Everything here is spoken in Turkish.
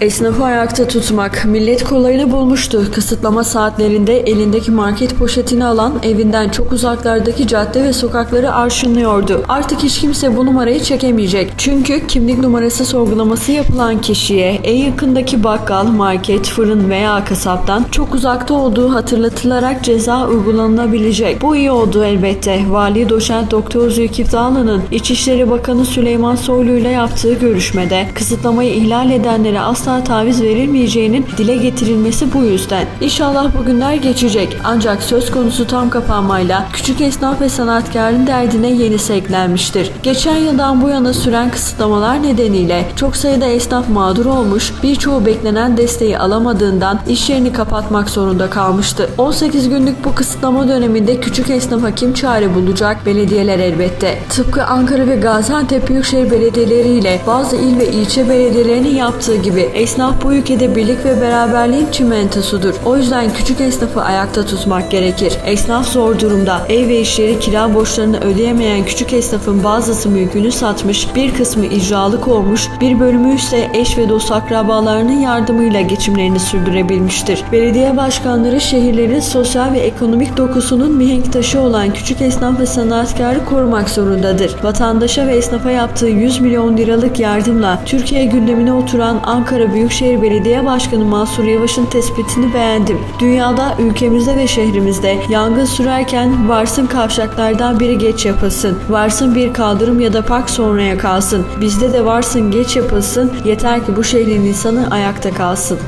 Esnafı ayakta tutmak millet kolayını bulmuştu. Kısıtlama saatlerinde elindeki market poşetini alan evinden çok uzaklardaki cadde ve sokakları arşınlıyordu. Artık hiç kimse bu numarayı çekemeyecek. Çünkü kimlik numarası sorgulaması yapılan kişiye en yakındaki bakkal, market, fırın veya kasaptan çok uzakta olduğu hatırlatılarak ceza uygulanabilecek. Bu iyi oldu elbette. Vali Doçent Doktor Zülkif Dağlı'nın İçişleri Bakanı Süleyman Soylu ile yaptığı görüşmede kısıtlamayı ihlal edenlere asla taviz verilmeyeceğinin dile getirilmesi bu yüzden. İnşallah bu günler geçecek. Ancak söz konusu tam kapanmayla küçük esnaf ve sanatkarın derdine yenisi eklenmiştir. Geçen yıldan bu yana süren kısıtlamalar nedeniyle çok sayıda esnaf mağdur olmuş, birçoğu beklenen desteği alamadığından iş yerini kapatmak zorunda kalmıştı. 18 günlük bu kısıtlama döneminde küçük esnafa kim çare bulacak? Belediyeler elbette. Tıpkı Ankara ve Gaziantep Büyükşehir Belediyeleri ile bazı il ve ilçe belediyelerinin yaptığı gibi esnaf bu ülkede birlik ve beraberliğin çimentosudur. O yüzden küçük esnafı ayakta tutmak gerekir. Esnaf zor durumda. Ev ve işleri kira borçlarını ödeyemeyen küçük esnafın bazısı mülkünü satmış, bir kısmı icralık olmuş, bir bölümü ise eş ve dost akrabalarının yardımıyla geçimlerini sürdürebilmiştir. Belediye başkanları şehirlerin sosyal ve ekonomik dokusunun mihenk taşı olan küçük esnaf ve sanatkarı korumak zorundadır. Vatandaşa ve esnafa yaptığı 100 milyon liralık yardımla Türkiye gündemine oturan Ankara Büyükşehir Belediye Başkanı Mansur Yavaş'ın tespitini beğendim. Dünyada, ülkemizde ve şehrimizde yangın sürerken varsın kavşaklardan biri geç yapasın. Varsın bir kaldırım ya da park sonraya kalsın. Bizde de varsın geç yapasın. Yeter ki bu şehrin insanı ayakta kalsın.